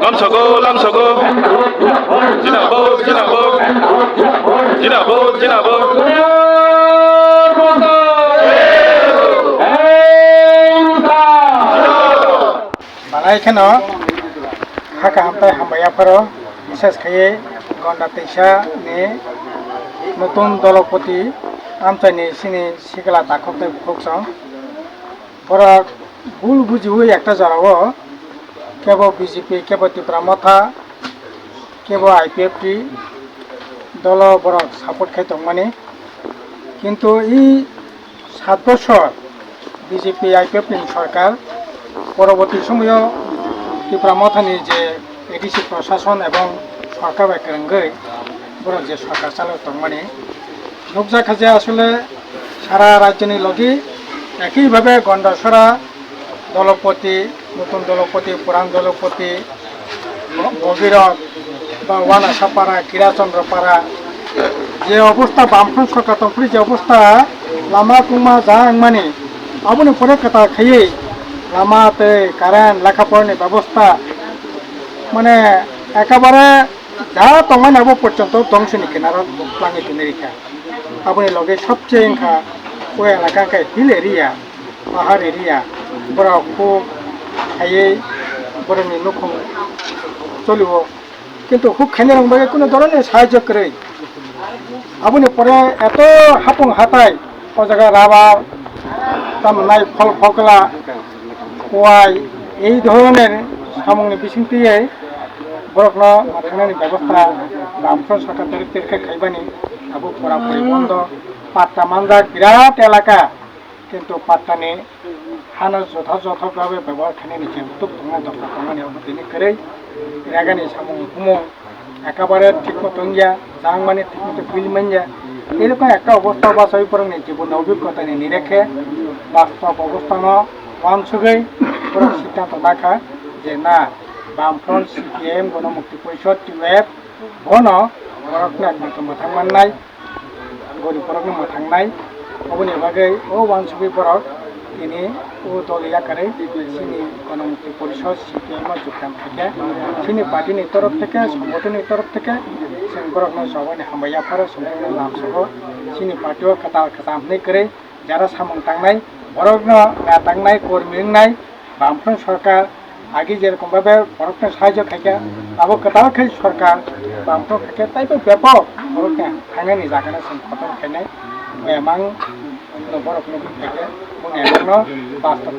Lam Sogo, Lam Sogo, Jinabo, Jinabo, Jinabo, Jinabo. এখানে হাকা হামতায় হামাইয়াফারও বিশেষ খাইয়ে গন্ডা তৈসা নিয়ে নতুন দলপতি আমচাইনি সিনি সিগলা দাখতে ভোগসং পরা ভুল বুঝি হয়ে একটা জড়াব কেব বিজেপি কেব ত্রিপুরা মথা কেব আই টি দল বড় সাপোর্ট খাইত মানে। কিন্তু এই সাত বছর বিজেপি আই টি সরকার পরবর্তী সময়ও ত্রিপুরা মথানি যে এডিসি প্রশাসন এবং সরকার বাক্রাঙ্গই বড় যে সরকার চালাত মানে লোকজা খাজে আসলে সারা রাজ্যের লগে একইভাবে গন্ডাসরা দলপতি, নতুন দলপতি, পুরান দলপতি, ভগীরথ বা ওয়ানাসাপাড়া কিরাচন্দ্রপাড়া যে অবস্থা বামফ্রন্ট সরকার তখন যে অবস্থা লামা কুমা যা মানে আবনি পরে কথা খাইয়ে লামাতে কারেন্ট লেখাপড়ানি ব্যবস্থা মানে একেবারে যা নাব পর্যন্ত ধ্বংসনি কিনারত প্লাঙি কিনে রেখা আপনি লগে সবচেয়ে ইংখা ওই এলাকাকে হিল এরিয়া পাহাড় এরিয়া বড় খুব হাইয়ে বড়নি নখম চলিব কিন্তু খুব খেনে রংবাগে কোনো ধরনের সাহায্য করে আপনি পরে এত হাপং হাতায় ও জায়গায় রাবার তামনাই ফল ফকলা কোয়াই এই ধরনের সামগ্রী বিশৃঙ্খলিয়ে বরফন মাথানানি ব্যবস্থা বামফ্রন সরকার তরফ থেকে খাইবানি আবু পুরাপুরি বন্ধ পাট্টা মান্দার বিরাট এলাকা। কিন্তু পাট্টা নিয়ে হানা যথাযথভাবে ব্যবহারখানি নিচে তোমরা দখল খামানি আমার দিনে করে রাগানি সামু হুমো একেবারে ঠিক মতন যা চাং মানে ঠিক মতো ফিল মেন যা এরকম একটা অবস্থা বা হয়ে পরে নেই জীবন অভিজ্ঞতা নিয়ে নিরেখে বাস্তব অবস্থান মানসুকেই পুরো সিদ্ধান্ত দেখা যে না বামফ্রন্ট সিপিএম গণমুক্তি পরিষদ টিউএফ বন বরকনাথ মতো মাথা মান নাই गरिबफोरक नामा थांनाय अबनि बागै अ वानसुबिफोरक তিনি ও দল ইয়াকারে সিনি গণমুক্তি পরিষদ সিপিএমও যোগদান থেকে। সিনি পার্টির তরফ থেকে সংগঠনের তরফ থেকে সেনগরকনো সবাই হামাইয়া ফারে সংগঠন নাম সহ সিনি পার্টিও কাতাল কাতামনি করে যারা সামং টাংনাই বরগ্ন না টাংনাই কর্মী নাই বামফ্রন্ট সরকার আগে যেরকমভাবে বরফকে সাহায্য খাইকা আবু তাও খাই সরকার বামটো খাইকে তাই ব্যাপক বরফকে হাঙ্গানি জাগানা সিং খতম খাইনাই এমাং বরফ বাস্তব